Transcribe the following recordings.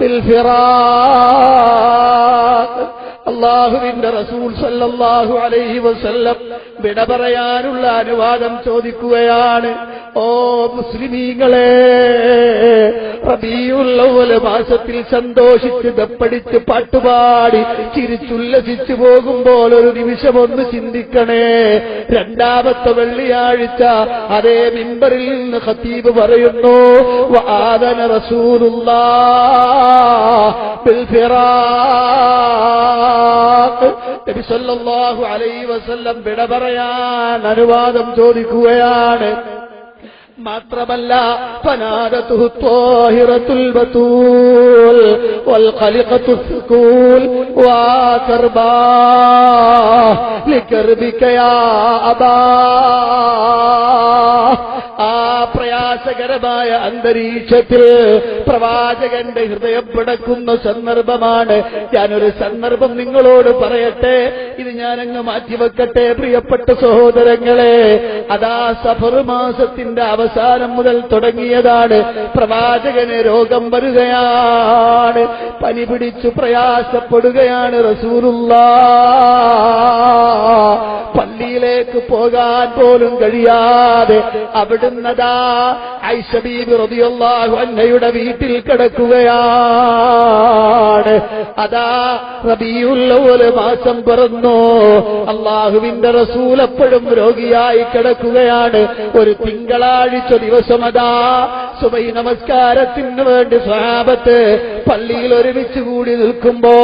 بالفراق അള്ളാഹുവിന്റെ റസൂൽ സല്ലാഹു അലൈഹി വസല്ലം വിട പറയാനുള്ള അനുവാദം ചോദിക്കുകയാണ്. ഓ മുസ്ലിമീങ്ങളെ റബീഉല്ലവൽ മാസത്തിൽ സന്തോഷിച്ച് ദപ്പടിച്ച് പാട്ടുപാടി ചിരിച്ചുല്ലസിച്ചു പോകുമ്പോൾ ഒരു നിമിഷം ഒന്ന് ചിന്തിക്കണേ. രണ്ടാമത്തെ വെള്ളിയാഴ്ച അതേ മിമ്പറിൽ നിന്ന് ഖത്തീബ് പറയുന്നു ആദന റസൂലുള്ള നബി സല്ലല്ലാഹു അലൈഹി വസല്ലം വിട പറയാൻ അനുവാദം ചോദിക്കുകയാണ്. മാത്രമല്ല ആ പ്രയാസകരമായ അന്തരീക്ഷത്തിൽ പ്രവാചകന്റെ ഹൃദയം പിടക്കുന്ന സന്ദർഭമാണ്. ഞാനൊരു സന്ദർഭം നിങ്ങളോട് പറയട്ടെ. ഇത് ഞാനങ്ങ് മാറ്റിവെക്കട്ടെ പ്രിയപ്പെട്ട സഹോദരങ്ങളെ. അതാ സഫർ മാസത്തിന്റെ അവസാനം മുതൽ തുടങ്ങിയതാണ്. പ്രവാചകന് രോഗം വരികയാണ്. പനി പിടിച്ചു പ്രയാസപ്പെടുകയാണ് റസൂലുള്ള. പള്ളിയിലേക്ക് പോകാൻ പോലും കഴിയാതെ അവിടുന്നതാ ഐഷബീബ് റബിയുള്ളാഹു അന്നയുടെ വീട്ടിൽ കിടക്കുകയാണ്. അതാ റബിയുള്ളവര് മാസം പിറന്നു. അള്ളാഹുവിന്റെ റസൂൽ എപ്പോഴും രോഗിയായി കിടക്കുകയാണ്. ഒരു തിങ്കളാഴ്ച ദിവസം അതാ സുബൈ നമസ്കാരത്തിന് വേണ്ടി സ്വഹാബത്ത് പള്ളിയിൽ ഒരുമിച്ച് കൂടി നിൽക്കുമ്പോ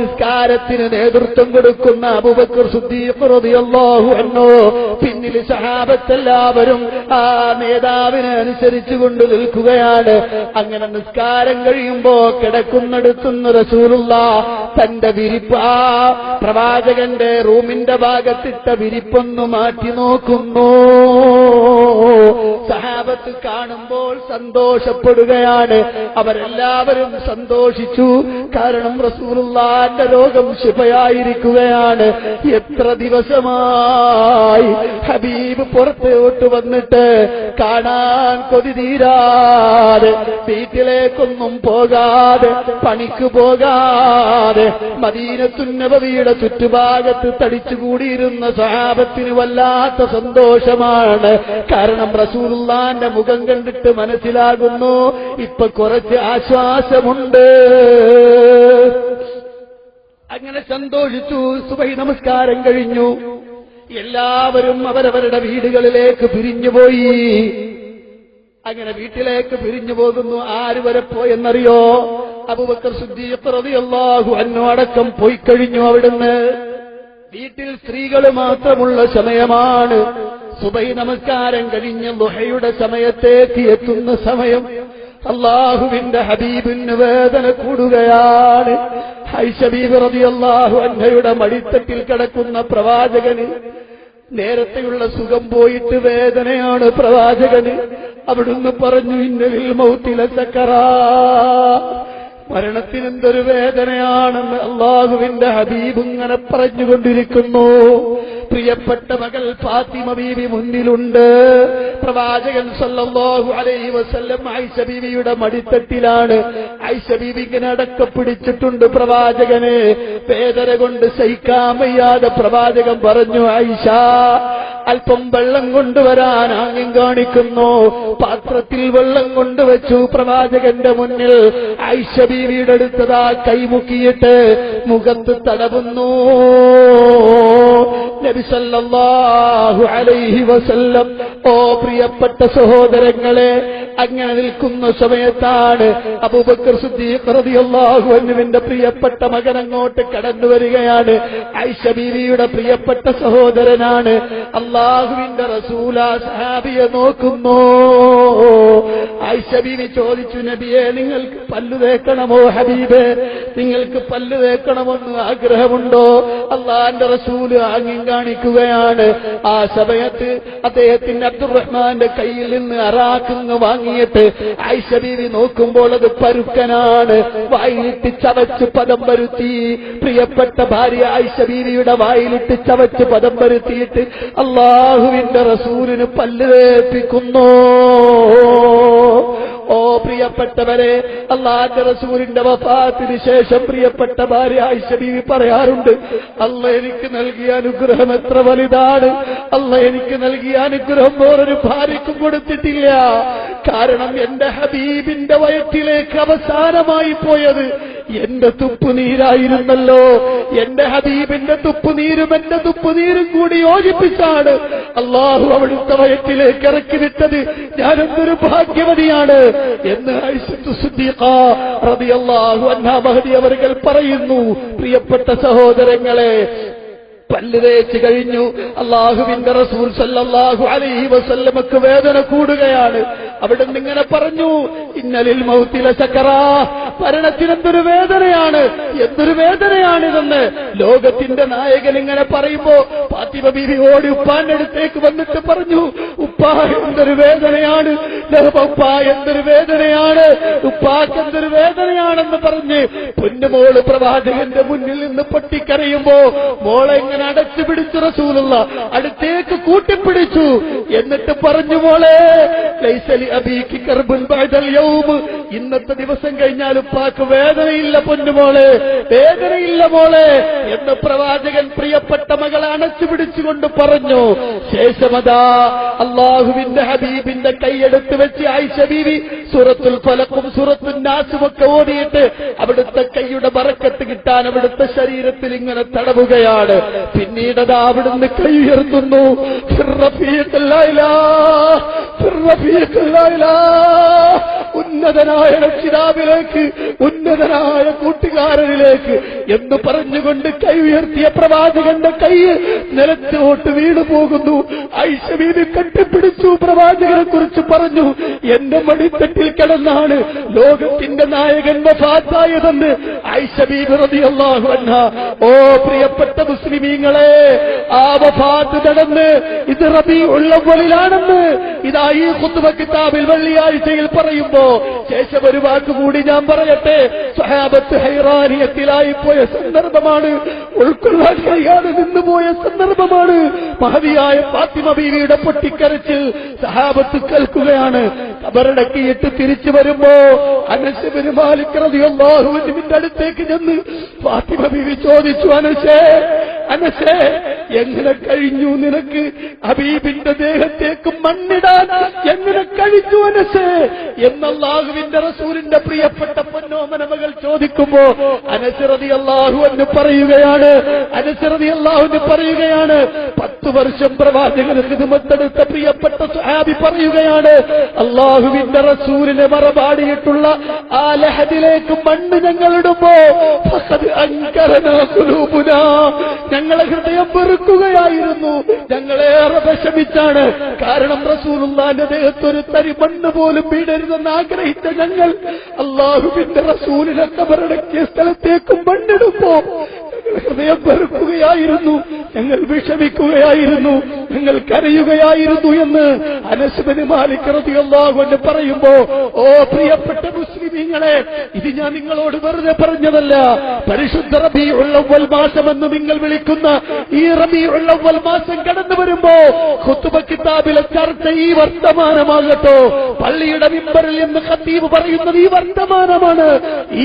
നിസ്കാരത്തിന് നേതൃത്വം കൊടുക്കുന്ന അബുബക്കർ സുദ്ദീഖ് റബിയുള്ളാഹു എന്നോ പിന്നിൽ സഹാബത്തെല്ലാവരും ആ നേതാവിനെ അനുസരിച്ചുകൊണ്ട് നിൽക്കുകയാണ്. അങ്ങനെ നിസ്കാരം കഴിയുമ്പോ കിടക്കുന്നെടുത്തുന്ന റസൂലുള്ള തന്റെ വിരിപ്പ് ആ പ്രവാചകന്റെ റൂമിന്റെ ഭാഗത്തിട്ട വിരിപ്പൊന്നു മാറ്റി നോക്കുന്നു. സഹാബത്ത് കാണുമ്പോൾ സന്തോഷപ്പെടുകയാണ്. അവരെല്ലാവരും സന്തോഷിച്ചു. കാരണം റസൂലുള്ളാന്റെ രോഗം ശുഭയായിരിക്കുകയാണ് എത്ര ദിവസമായി ഹബീബ് പുറത്തോട്ട് വന്നിട്ട് കാണാൻ കൊതി തീരാതെ വീട്ടിലേക്കൊന്നും പോകാതെ പണിക്ക് പോകാതെ മദീനത്തുന്നബവിയുടെ ചുറ്റുഭാഗത്ത് തടിച്ചുകൂടിയിരുന്ന സഹാബത്തിന് വല്ലാത്ത സന്തോഷമാണ്. കാരണം റസൂലുള്ളാന്റെ മുഖം കണ്ടിട്ട് മനസ്സിലാകുന്നു ഇപ്പൊ കുറച്ച് ആശ്വാസമുണ്ട്. അങ്ങനെ സന്തോഷിച്ചു സുബൈ നമസ്കാരം കഴിഞ്ഞു. എല്ലാവരും അവരവരുടെ വീടുകളിലേക്ക് പിരിഞ്ഞുപോയി. അങ്ങനെ വീട്ടിലേക്ക് പിരിഞ്ഞു പോകുന്നു ആര് വരെ പോയെന്നറിയോ? അബുബക്കർ സുദ്ദീഖ് റളിയല്ലാഹു അൻഹു അടക്കം പോയി കഴിഞ്ഞു അവിടുന്ന്. വീട്ടിൽ സ്ത്രീകൾ മാത്രമുള്ള സമയമാണ്. സുബൈ നമസ്കാരം കഴിഞ്ഞ ദുഹയുടെ സമയത്തേക്ക് എത്തുന്ന സമയം. അള്ളാഹുവിന്റെ ഹബീബിന് വേദന കൂടുകയാണ്. ഹൈഷബീബ് റബിയല്ലാഹു അൻഹയുടെ മടിത്തട്ടിൽ കിടക്കുന്ന പ്രവാചകന് നേരത്തെയുള്ള സുഖം പോയിട്ട് വേദനയാണ് പ്രവാചകന്. അവിടുന്ന് പറഞ്ഞു ഇന്നലിൽ മൗത്തിലെ സക്കറാ മരണത്തിനെന്തൊരു വേദനയാണെന്ന് അള്ളാഹുവിന്റെ ഹബീബ് ഇങ്ങനെ പറഞ്ഞുകൊണ്ടിരിക്കുന്നു. പ്രിയപ്പെട്ട മകൾ ഫാത്തിമ ബീവി മുന്നിലുണ്ട്. പ്രവാചകൻ സല്ലല്ലാഹു അലൈഹി വസല്ലം ഐഷ ബീവിയുടെ മടിത്തട്ടിലാണ്. ഐഷ ബീവി ഇങ്ങനെ അടക്ക പിടിച്ചിട്ടുണ്ട് പ്രവാചകനെ. വേദന കൊണ്ട് സഹിക്കാൻ വയ്യാതെ പ്രവാചകൻ പറഞ്ഞു ഐഷ അല്പം വെള്ളം കൊണ്ടുവരാൻ ആംഗ്യം കാണിക്കുന്നു. പാത്രത്തിൽ വെള്ളം കൊണ്ടുവച്ചു പ്രവാചകന്റെ മുന്നിൽ. ഐഷ അടുത്തതാ കൈമുക്കിയിട്ട് മുഖത്ത് തടവുന്നു. അലൈഹി വസല്ലം ഓ പ്രിയപ്പെട്ട സഹോദരങ്ങളെ അങ്ങനെ നിൽക്കുന്ന സമയത്താണ് അബൂബക്കർ സിദ്ദീഖ് റളിയല്ലാഹു അൻഹുവിന്റെ പ്രിയപ്പെട്ട മകൻ അങ്ങോട്ട് കടന്നു വരികയാണ് ഐഷ പ്രിയപ്പെട്ട സഹോദരനാണ്. അള്ളാഹുവിന്റെ റസൂല സഹാബിയെ നോക്കുന്നു. ഐഷബീവി ചോദിച്ചു നബിയെ നിങ്ങൾക്ക് പല്ലു തേക്കണമോ ഹബീബ്? നിങ്ങൾക്ക് പല്ലു തേക്കണമെന്ന് ആഗ്രഹമുണ്ടോ? അള്ളാന്റെ റസൂൽ ആംഗ്യം കാണിക്കുകയാണ്. ആ സമയത്ത് അദ്ദേഹത്തിന്റെ അബ്ദുറഹ്മാന്റെ കയ്യിൽ നിന്ന് അറാക്കുന്ന് വാങ്ങിയിട്ട് ആയിഷ നോക്കുമ്പോൾ അത് പരുക്കനാണ്. വായിലിട്ട് ചവച്ച് പദം വരുത്തി. പ്രിയപ്പെട്ട ഭാര്യ ആയിഷ ബീവിയുടെ വായിലിട്ട് ചവച്ച് പദം വരുത്തിയിട്ട് അള്ളാഹുവിന്റെ റസൂലിന് പല്ല് തേപ്പിക്കുന്നു. ഓ പ്രിയപ്പെട്ടവരെ അള്ളാന്റെ റസൂലിന്റെ വഫാത്തിന് ശേഷം പ്രിയപ്പെട്ട ഭാര്യ ബീവി പറയാറുണ്ട് അല്ല എനിക്ക് നൽകിയ അനുഗ്രഹം എത്ര വലുതാണ്. അല്ല എനിക്ക് നൽകിയ അനുഗ്രഹം വേറൊരു ഭാര്യയ്ക്കും കൊടുത്തിട്ടില്ല. കാരണം എന്റെ ഹബീബിന്റെ വയറ്റിലേക്ക് അവസാനമായി പോയത് എന്റെ തുപ്പുനീരായിരുന്നല്ലോ എന്റെ ഹബീബിന്റെ തുപ്പുനീരും എന്റെ തുപ്പുനീരും കൂടി യോജിപ്പിച്ചാണ് അള്ളാഹു അവിടുത്തെ വയറ്റിലേക്ക് ഇറക്കി വിട്ടത്. ഞാൻ എന്തൊരു ഭാഗ്യവതിയാണ് എന്ന് അള്ളാഹു അന്നാ മഹദി അവർകൾ പറയുന്നു. പ്രിയപ്പെട്ട സഹോദരങ്ങളെ പല്ല് തേച്ച് കഴിഞ്ഞു. അള്ളാഹുവിന്റെ റസൂൽ സല്ലാഹു അലൈഹി വസല്ലമക്ക് വേദന കൂടുകയാണ്. അവിടെ ഇങ്ങനെ പറഞ്ഞു ഇന്നലിൽ മൗത്തില ചക്കറാ ഭരണത്തിന് എന്തൊരു വേദനയാണ് എന്തൊരു വേദനയാണിതെന്ന്. ലോകത്തിന്റെ നായകൻ ഇങ്ങനെ പറയുമ്പോ പാത്തിമ ബീവി ഓടി ഉപ്പാന്റെ അടുത്തേക്ക് വന്നിട്ട് പറഞ്ഞു ഉപ്പാ എന്തൊരു വേദനയാണ് ഉപ്പ എന്തൊരു വേദനയാണ് ഉപ്പാക്ക് എന്തൊരു വേദനയാണെന്ന് പറഞ്ഞ് പൊന്നുമോൾ പ്രവാചകന്റെ മുന്നിൽ നിന്ന് പൊട്ടിക്കരയുമ്പോ മോളെ ഇങ്ങനെ അടച്ചു പിടിച്ചു റസൂലുള്ള അടുത്തേക്ക് കൂട്ടിപ്പിടിച്ചു. എന്നിട്ട് പറഞ്ഞു മോളെ ഇന്നത്തെ ദിവസം കഴിഞ്ഞാൽ ഉപ്പാക്ക് വേദനയില്ല പൊന്നുമോളെ വേദനയില്ല മോളെ എന്ന് പ്രവാചകൻ പ്രിയപ്പെട്ട മകളെ അണച്ചു പിടിച്ചുകൊണ്ട് പറഞ്ഞു. ശേഷമതാ അള്ളാഹുവിന്റെ ഹബീബിന്റെ കൈയെടുത്ത് വെച്ച് ആയിഷ ബീവി സൂറത്തുൽ ഫലക്കും സുറത്തുൽ നാസും ഒക്കെ ഓടിയിട്ട് അവിടുത്തെ കൈയുടെ വറക്കത്ത് കിട്ടാൻ അവിടുത്തെ ശരീരത്തിൽ ഇങ്ങനെ തടവുകയാണ് പിന്നീട് അത് അവിടുന്ന് കൈ ഉയർത്തുന്നു ഫിർറഫീഖല്ലായിലാ, ഫിർറഫീഖല്ലായിലാ. ഉന്നതനായ രക്ഷിതാവിലേക്ക് ഉന്നതനായ കൂട്ടുകാരനിലേക്ക് എന്ന് പറഞ്ഞുകൊണ്ട് കൈ ഉയർത്തിയ പ്രവാചകന്റെ കൈ നിലത്തോട്ട് വീണു പോകുന്നു. ഐഷവീന് കെട്ടിപ്പിടിച്ചു. പ്രവാചകനെ കുറിച്ച് പറഞ്ഞു എന്റെ മടിത്തട്ടിൽ കിടന്നാണ് ലോകത്തിന്റെ നായകൻ വഫാത്തായതെന്ന് റളിയല്ലാഹു അൻഹ. ഓ പ്രിയപ്പെട്ട മുസ്ലിമീങ്ങളെ ആ വഫാത്ത് നടന്ന് ഇത് റബി ഉള്ളവളിലാണെന്ന് ഇതാ ഈ കുത്തുവ കിതാബിൽ വെള്ളിയാഴ്ചയിൽ പറയുമ്പോ ശേഷം ഒരു വാക്ക് കൂടി ഞാൻ പറയട്ടെ. സഹാബത്ത് ഹൈറാനിയത്തിലായി പോയ സന്ദർഭമാണ്. ഉൾക്കൊള്ളാൻ കഴിയാതെ നിന്നുപോയ സന്ദർഭമാണ്. മഹതിയായ ഫാത്തിമ ബീവിയുടെ പൊട്ടിക്കരച്ചിൽ സഹാബത്ത് കേൾക്കുകയാണ്. കബറടക്കിയിട്ട് തിരിച്ചു വരുമ്പോ അനശബിന് മാലിക്കറിയാഹുവിന്റെ അടുത്തേക്ക് ചെന്ന് ഫാത്തിമ ബീവി ചോദിച്ചു അനശേ അനശേ എങ്ങനെ കഴിഞ്ഞു നിനക്ക്? ഹബീബിന്റെ ദേഹത്തേക്ക് മണ്ണിടാൻ എങ്ങനെ കഴിഞ്ഞു അനസ്? എന്നല്ലാഹുവിന്റെ റസൂലിന്റെ പ്രിയപ്പെട്ട പൊന്നോമനമകൾ ചോദിക്കുമ്പോ അനശ്രതി അള്ളാഹു എന്ന് പറയുകയാണ് അനശ്രതി അള്ളാഹു എന്ന് പറയുകയാണ് പത്ത് വർഷം പ്രവാചകന് ഹിദമത്തെടുത്ത പ്രിയപ്പെട്ട സുഹാബി പറയുകയാണ് അള്ളാഹുവിന്റെ റസൂലിനെ മറപാടിയിട്ടുള്ള ആ ലഹദിലേക്ക് മണ്ണ് ഞങ്ങളിടുമ്പോ. ഞങ്ങളെ ഹൃദയം വെറുക്കുകയായിരുന്നു ഞങ്ങളേറെ വിഷമിച്ചാണ്. കാരണം റസൂലുള്ളാന്റെ ദേഹത്ത് ഒരു തരി മണ്ണ് പോലും വീടരുതെന്ന് ആഗ്രഹിച്ച ഞങ്ങൾ അള്ളാഹുവിന്റെ കബറടക്കിയ സ്ഥലത്തേക്ക് മണ്ണിടുമ്പോ ഞങ്ങൾ ഹൃദയം വെറുക്കുകയായിരുന്നു. ഞങ്ങൾ വിഷമിക്കുകയായിരുന്നു. ഞങ്ങൾ കരയുകയായിരുന്നു എന്ന് അനസ്ബന് മാലിക്കറതി അള്ളാഹുവിന് പറയുമ്പോ ഓ പ്രിയപ്പെട്ട മുസ്ലിമീങ്ങളെ ഇത് ഞാൻ നിങ്ങളോട് വെറുതെ പറഞ്ഞതല്ല. പരിശുദ്ധ റബി ഉള്ളവൽ മാസമെന്ന് നിങ്ങൾ വിളിക്കുന്ന ഈ റബി ഉള്ളവൽ മാസം കടന്നു വരുമ്പോ ഖുത്തുബ കിതാബിലെ ചർച്ച ഈ വർത്തമാനമാകട്ടോ. പള്ളിയുടെ മിമ്പറിൽ എന്ന് ഖത്തീബ് പറയുന്നത് ഈ വർത്തമാനമാണ്.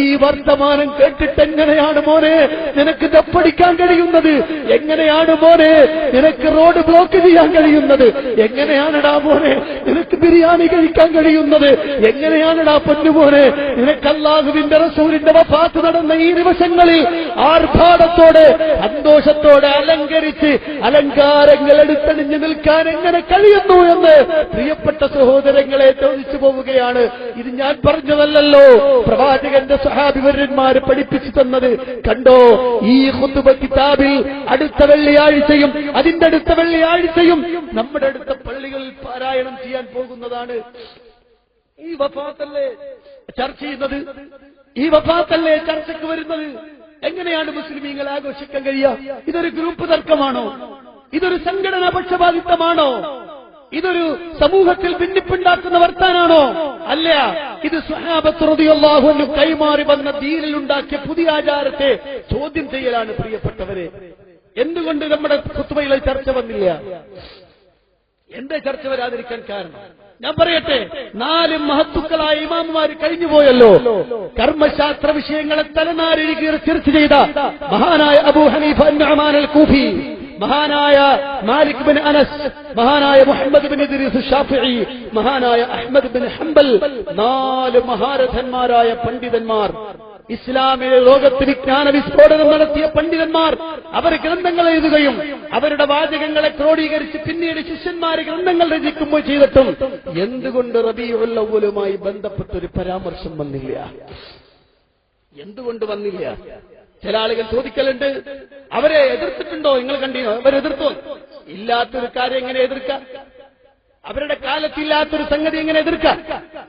ഈ വർത്തമാനം കേട്ടിട്ട് എങ്ങനെയാണ് മോനെ നിനക്ക് ദപ്പടിക്കാൻ കഴിയുന്നത്? എങ്ങനെയാണ് മോനെ നിനക്ക് റോഡ് ബ്ലോക്ക് ചെയ്യാൻ കഴിയുന്നത്? എങ്ങനെയാണടാ മോനെ നിനക്ക് ബിരിയാണി കഴിക്കാൻ കഴിയുന്നത്? എങ്ങനെയാണടാ പൊന്നുമോനെ നിനക്ക് അല്ലാഹുവിന്റെ റസൂലിന്റെ വഫാത്ത് നടന്ന ഈ നിമിഷങ്ങളിൽ ആർഭാടത്തോടെ സന്തോഷത്തോടെ അലങ്കരിച്ച് അലങ്കാരങ്ങൾ എടുത്തണിഞ്ഞു നിൽക്കാൻ എങ്ങനെ കഴിയുന്നു എന്ന് പ്രിയപ്പെട്ട സഹോദരങ്ങളെ ചോദിച്ചു പോവുകയാണ്. ഇത് ഞാൻ പറഞ്ഞതല്ലല്ലോ. പ്രവാചകന്റെ സഹാഭിവരന്മാര് പഠിപ്പിച്ചു തന്നത് കണ്ടോ? ഈ ഖുതുബ കിതാബിൽ അടുത്ത വെള്ളിയാഴ്ചയും അതിന്റെ അടുത്ത വെള്ളിയാഴ്ചയും നമ്മുടെ അടുത്ത പള്ളികളിൽ പാരായണം ചെയ്യാൻ പോകുന്നതാണ്. ഈ വഫാത്തല്ലേ? ചർച്ച ചെയ്യുന്നത്? ഈ വഫാത്തല്ലേ ചർച്ചയ്ക്ക് വരുന്നത്? എങ്ങനെയാണ് മുസ്ലിമീങ്ങൾ ആഘോഷിക്കാൻ കഴിയുക? ഇതൊരു ഗ്രൂപ്പ് തർക്കമാണോ? ഇതൊരു സംഘടനാ പക്ഷപാതിത്വമാണോ? ഇതൊരു സമൂഹത്തിൽ ഭിന്നിപ്പുണ്ടാക്കുന്ന വർത്താനാണോ? അല്ല ഇത് സുഹാബത്തുറതിയല്ലാഹുവിന് കൈമാറി വന്ന ദീനിലുണ്ടാക്കിയ പുതിയ ആചാരത്തെ ചോദ്യം ചെയ്യലാണ് പ്രിയപ്പെട്ടവരെ. എന്തുകൊണ്ട് നമ്മുടെ കുത്തുവയിലെ ചർച്ച വന്നില്ല? എന്റെ ചർച്ച വരാതിരിക്കാൻ കാരണം? ഞാൻ പറയട്ടെ നാല് മഹത്തുക്കളായ ഇമാമുമാർ കഴിഞ്ഞുപോയല്ലോ കർമ്മശാസ്ത്ര വിഷയങ്ങളെ തലനാരിഴുകി ചർച്ച ചെയ്ത മഹാനായ അബൂ ഹനീഫ അൽ കൂഫി മഹാനായ മാലിക് ബിൻ അനസ് മഹാനായ മുഹമ്മദ് ബിൻ ഇദ്രീസ് മഹാനായ അഹ്മദ് ബിൻ ഹംബൽ നാല് മഹാരഥന്മാരായ പണ്ഡിതന്മാർ ഇസ്ലാമിലെ ലോകത്ത് വിജ്ഞാന വിസ്ഫോടനം നടത്തിയ പണ്ഡിതന്മാർ അവർ ഗ്രന്ഥങ്ങൾ എഴുതുകയും അവരുടെ വാചകങ്ങളെ ക്രോഡീകരിച്ച് പിന്നീട് ശിഷ്യന്മാരെ ഗ്രന്ഥങ്ങൾ രചിക്കുമ്പോൾ ചെയ്തിട്ടും എന്തുകൊണ്ട് റബിയുള്ളവലുമായി ബന്ധപ്പെട്ട ബന്ധപ്പെട്ടൊരു പരാമർശം വന്നില്ല? എന്തുകൊണ്ട് വന്നില്ല? ചില ആളുകൾ ചോദിക്കലുണ്ട് അവരെ എതിർത്തിട്ടുണ്ടോ? നിങ്ങൾ കണ്ടിയോ അവരെതിർത്തോ? ഇല്ലാത്തൊരു കാര്യം എങ്ങനെ എതിർക്കാം? അവരുടെ കാലത്തില്ലാത്തൊരു സംഗതി എങ്ങനെ എതിർക്കാം.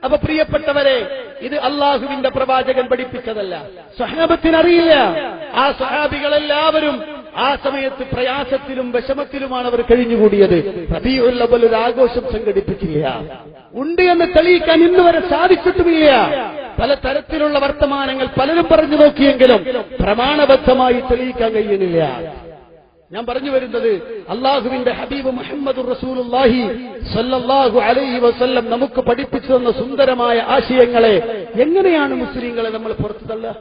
അപ്പൊ പ്രിയപ്പെട്ടവരെ ഇത് അള്ളാഹുവിന്റെ പ്രവാചകൻ പഠിപ്പിച്ചതല്ല. സ്വഹാബത്തിനറിയില്ല. ആ സ്വഹാബികളെല്ലാവരും ആ സമയത്ത് പ്രയാസത്തിലും വിഷമത്തിലുമാണ് അവർ കഴിഞ്ഞുകൂടിയത്. റബിയുള്ളവൽ ഒരു ആഘോഷം സംഘടിപ്പിച്ചില്ല. ഉണ്ട് എന്ന് തെളിയിക്കാൻ ഇന്ന് വരെ സാധിച്ചിട്ടുമില്ല. പല തരത്തിലുള്ള വർത്തമാനങ്ങൾ പലരും പറഞ്ഞു നോക്കിയെങ്കിലും പ്രമാണബദ്ധമായി തെളിയിക്കാൻ കഴിയുന്നില്ല. ഞാൻ പറഞ്ഞു വരുന്നത് അള്ളാഹുവിന്റെ ഹബീബ് മുഹമ്മദ് റസൂലുല്ലാഹി സല്ലല്ലാഹു അലൈഹി വസല്ലം നമുക്ക് പഠിപ്പിച്ചു തന്ന സുന്ദരമായ ആശയങ്ങളെ എങ്ങനെയാണ് മുസ്ലിങ്ങളെ നമ്മൾ പുറത്തു തള്ളുക?